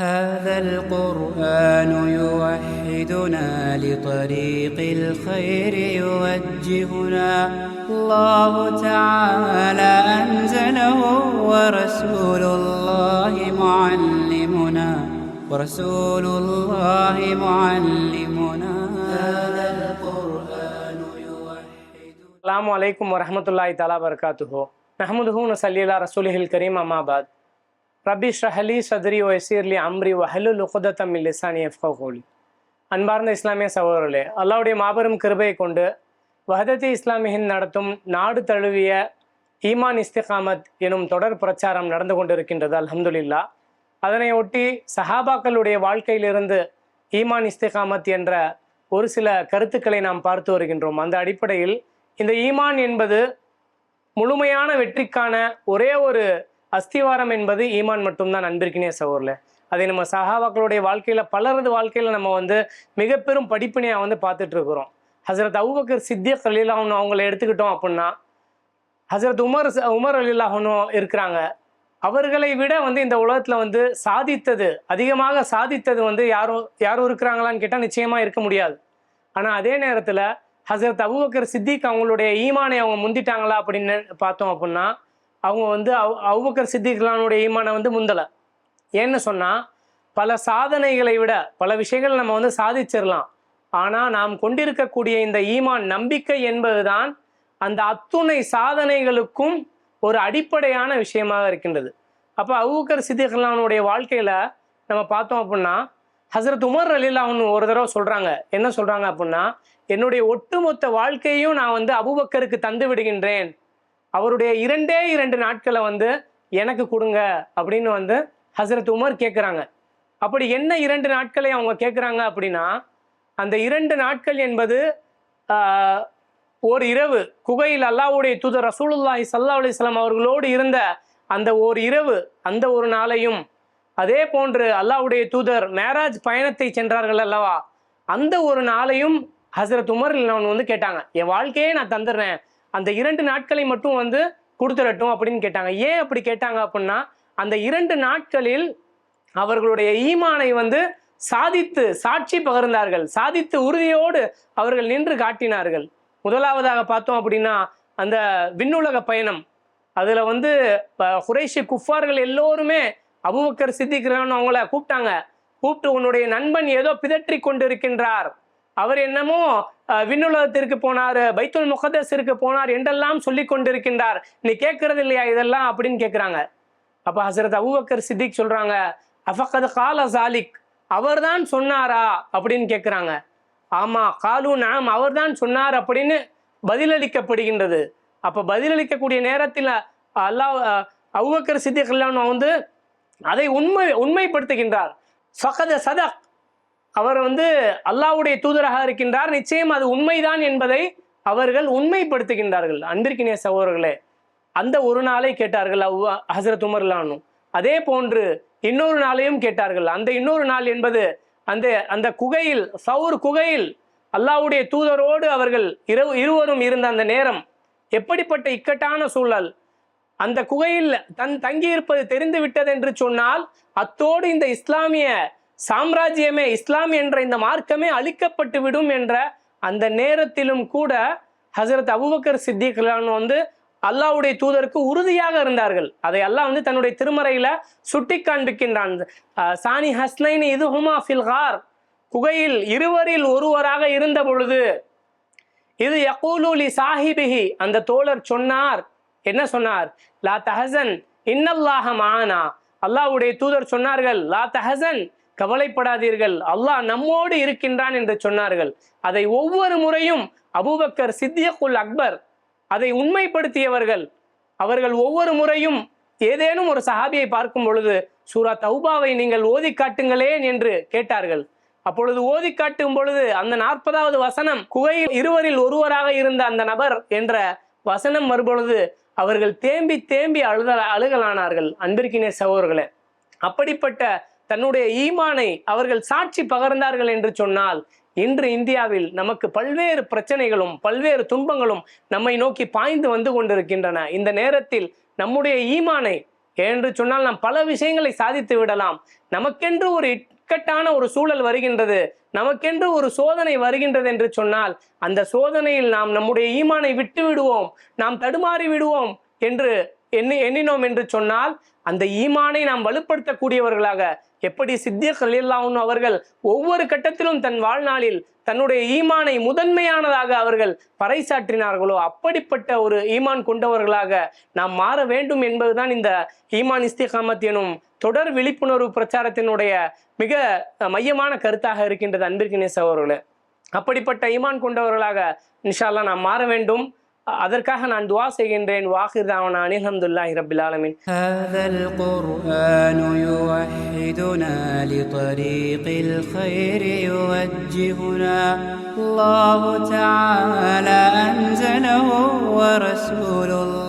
هذا القرآن يوحدنا لطريق الخير يوجهنا. الله تعالى أنزله ورسول الله معلمنا. ورسول الله معلمنا. هذا القرآن يوحدنا. السلام عليكم ورحمة الله تعالى وبركاته. نحمده ونصلي على رسوله الكريم أما بعد. ரபி ஷ்ரஹலி சதுரி வயசீர்லி அம்ரி வஹலுல் லுகுதத்தம் லிசானி யஃப்கஹு கௌலி அன்பார்ந்த இஸ்லாமிய சகோதரர்களே அல்லாவுடைய மாபெரும் கிருபையை கொண்டு வஹதத்தி இஸ்லாமியின் நடத்தும் நாடு தழுவிய ஈமான் இஸ்திகாமத் எனும் தொடர் பிரச்சாரம் நடந்து கொண்டிருக்கின்றது அல்ஹம்துலில்லா அதனை ஒட்டி சஹாபாக்களுடைய வாழ்க்கையிலிருந்து ஈமான் இஸ்திகாமத் என்ற ஒரு சில கருத்துக்களை நாம் பார்த்து வருகின்றோம். அந்த அடிப்படையில் இந்த ஈமான் என்பது முழுமையான வெற்றிக்கான ஒரே ஒரு அஸ்திவாரம் என்பது ஈமான் மட்டும்தான் அன்பிற்கினே சகோரில் அதை நம்ம சஹாபாக்களுடைய வாழ்க்கையில் பலரது வாழ்க்கையில் நம்ம வந்து மிக பெரும் படிப்பினையாக வந்து பார்த்துட்ருக்குறோம் ஹசரத் அவுபக்கர் சித்திக் அலிலாஹன் அவங்கள எடுத்துக்கிட்டோம் அப்படின்னா ஹசரத் உமர் உமர் அலிலாஹனும் இருக்கிறாங்க. அவர்களை விட வந்து இந்த உலகத்தில் வந்து சாதித்தது அதிகமாக சாதித்தது வந்து யாரும் யாரும் இருக்கிறாங்களான்னு கேட்டால் நிச்சயமாக இருக்க முடியாது. ஆனால் அதே நேரத்தில் ஹசரத் அபுபக்கர் சித்திக் அவங்களுடைய ஈமானை அவங்க முந்திட்டாங்களா அப்படின்னு பார்த்தோம் அப்படின்னா அவங்க வந்து அவு அவுபக்கர் சித்திக்லானுடைய ஈமானை வந்து முந்தலை. ஏன்னு சொன்னால் பல சாதனைகளை விட பல விஷயங்கள் நம்ம வந்து சாதிச்சிடலாம் ஆனால் நாம் கொண்டிருக்கக்கூடிய இந்த ஈமான் நம்பிக்கை என்பதுதான் அந்த அத்துணை சாதனைகளுக்கும் ஒரு அடிப்படையான விஷயமாக இருக்கின்றது. அப்போ அபுபக்கர் சித்திக்லானுடைய வாழ்க்கையில் நம்ம பார்த்தோம் அப்படின்னா ஹசரத் உமர் அலிலாஹன் ஒரு தடவை சொல்கிறாங்க என்ன சொல்கிறாங்க அப்படின்னா என்னுடைய ஒட்டுமொத்த வாழ்க்கையும் நான் வந்து அபுபக்கருக்கு தந்து விடுகின்றேன். அவருடைய இரண்டே இரண்டு நாட்களை வந்து எனக்கு கொடுங்க அப்படின்னு வந்து ஹசரத் உமர் கேட்குறாங்க அப்படி என்ன இரண்டு நாட்களை அவங்க கேட்குறாங்க அப்படின்னா அந்த இரண்டு நாட்கள் என்பது ஆஹ், இரவு குகையில் அல்லாஹ்வுடைய தூதர் ரசூலுல்லாஹி சல்லா அலிஸ்லாம் அவர்களோடு இருந்த அந்த ஒரு இரவு அந்த ஒரு நாளையும் அதே போன்று அல்லாஹ்வுடைய தூதர் மேராஜ் பயணத்தை சென்றார்கள் அல்லவா? அந்த ஒரு நாளையும் ஹசரத் உமர் அவன் வந்து கேட்டாங்க. என் வாழ்க்கையே நான் தந்துடுறேன். அந்த இரண்டு நாட்களை மட்டும் வந்து கொடுத்துடட்டும் அப்படின்னு கேட்டாங்க. ஏன் அப்படி கேட்டாங்க அப்படின்னா அந்த இரண்டு நாட்களில் அவர்களுடைய ஈமானை வந்து சாதித்து சாட்சி பகர்ந்தார்கள். சாதித்து உறுதியோடு அவர்கள் நின்று காட்டினார்கள். முதலாவதாக பார்த்தோம் அப்படின்னா அந்த விண்ணுலக பயணம். அதில் வந்து ப- குறைஷி குஃபார்கள் எல்லோருமே அபுபக்கர் சித்திக்கிறான்னு அவங்கள கூப்பிட்டாங்க. கூப்பிட்டு உன்னுடைய நண்பன் ஏதோ பிதற்றி கொண்டிருக்கின்றார். அவர் என்னமோ அஹ், விண்ணுலகத்திற்கு போனார் பைத்துல் முகதஸிற்கு போனார் என்றெல்லாம் சொல்லி கொண்டிருக்கின்றார். நீ கேட்கறது இல்லையா இதெல்லாம் அப்படின்னு கேட்குறாங்க. அப்போ ஹசரத் அபுபக்கர் சித்திக் சொல்றாங்க அஃபகத் கால சாலிக் அவர்தான் சொன்னாரா? அப்படின்னு கேட்குறாங்க. ஆமா காலு நாம் அவர்தான் சொன்னார் அப்படின்னு பதிலளிக்கப்படுகின்றது. அப்போ பதிலளிக்கக்கூடிய நேரத்தில் அல்லாஹ் அவுவக்கர் அபூபக்கர் சித்திக் வந்து அதை உண்மை உண்மைப்படுத்துகின்றார். ஃபகத சதக் அவர் வந்து அல்லாவுடைய தூதராக இருக்கின்றார். நிச்சயம் அது உண்மைதான் என்பதை அவர்கள் உண்மைப்படுத்துகின்றார்கள். அன்பிற்கினிய சகோதரர்களே அந்த ஒரு நாளை கேட்டார்கள் அவ் ஹசரத் உமர்லானும் அதே போன்று இன்னொரு நாளையும் கேட்டார்கள். அந்த இன்னொரு நாள் என்பது அந்த அந்த குகையில் சவுர் குகையில் அல்லாஹ்வுடைய தூதரோடு அவர்கள் இரவு இருவரும் இருந்த அந்த நேரம் எப்படிப்பட்ட இக்கட்டான சூழல். அந்த குகையில் தன் தங்கியிருப்பது தெரிந்து விட்டது என்று சொன்னால் அத்தோடு இந்த இஸ்லாமிய சாம்ராஜ்யமே இஸ்லாம் என்ற இந்த மார்க்கமே அழிக்கப்பட்டு விடும் என்ற அந்த நேரத்திலும் கூட ஹசரத் அபுபக்கர் சித்திகலான் வந்து அல்லாவுடைய தூதருக்கு உறுதியாக இருந்தார்கள். அதை அல்லாஹ் வந்து தன்னுடைய திருமறையில சுட்டி காண்பிக்கின்றான் சானி ஹஸ்னைன் இது ஹுமா ஃபில்ஹார் குகையில் இருவரில் ஒருவராக இருந்த பொழுது இது யகூலூலி சாஹிபிஹி. அந்த தோழர் சொன்னார். என்ன சொன்னார்? லா தஹசன் இன்னல்லாஹ மானா. அல்லாஹ்வுடைய தூதர் சொன்னார்கள் லா தஹசன் கவலைப்படாதீர்கள். அல்லாஹ் நம்மோடு இருக்கின்றான் என்று சொன்னார்கள். அதை ஒவ்வொரு முறையும் அபூபக்கர் சித்தியக்குல் அக்பர் அதை உண்மைப்படுத்தியவர்கள். அவர்கள் ஒவ்வொரு முறையும் ஏதேனும் ஒரு சஹாபியை பார்க்கும் பொழுது சூரா தௌபாவை நீங்கள் ஓதி காட்டுங்களேன் என்று கேட்டார்கள். அப்பொழுது ஓதி காட்டும் பொழுது அந்த நாற்பதாவது வசனம் குகையில் இருவரில் ஒருவராக இருந்த அந்த நபர் என்ற வசனம் வரும்பொழுது அவர்கள் தேம்பி தேம்பி அழுத அழுகலானார்கள். அன்பிற்கினே சகோர்களே அப்படிப்பட்ட தன்னுடைய ஈமானை அவர்கள் சாட்சி பகர்ந்தார்கள் என்று சொன்னால் இன்று இந்தியாவில் நமக்கு பல்வேறு பிரச்சனைகளும் பல்வேறு துன்பங்களும் நம்மை நோக்கி பாய்ந்து வந்து கொண்டிருக்கின்றன. இந்த நேரத்தில் நம்முடைய ஈமானை என்று சொன்னால் நாம் பல விஷயங்களை சாதித்து விடலாம். நமக்கென்று ஒரு இக்கட்டான ஒரு சூழல் வருகின்றது நமக்கென்று ஒரு சோதனை வருகின்றது என்று சொன்னால் அந்த சோதனையில் நாம் நம்முடைய ஈமானை விட்டு விடுவோம் நாம் தடுமாறி விடுவோம் என்று எண்ணி எண்ணினோம் என்று சொன்னால் அந்த ஈமானை நாம் வலுப்படுத்தக்கூடியவர்களாக எப்படி சித்திய கலியல்லாவும் அவர்கள் ஒவ்வொரு கட்டத்திலும் தன் வாழ்நாளில் தன்னுடைய ஈமானை முதன்மையானதாக அவர்கள் பறைசாற்றினார்களோ அப்படிப்பட்ட ஒரு ஈமான் கொண்டவர்களாக நாம் மாற வேண்டும் என்பதுதான் இந்த ஈமான் இஸ்திகாமத் எனும் தொடர் விழிப்புணர்வு பிரச்சாரத்தினுடைய மிக மையமான கருத்தாக இருக்கின்றது அன்பிற்கு நேச அவர்களே அப்படிப்பட்ட ஈமான் கொண்டவர்களாக இன்ஷா நாம் மாற வேண்டும். அதற்காக நான் துவா செய்கின்றேன் வாஹிர் தாவனா அனிஹம்துல்லாஹி ரபில் ஆலமின் هذا القرآن يوحدنا لطريق الخير يوجهنا الله تعالى أنزله ورسول الله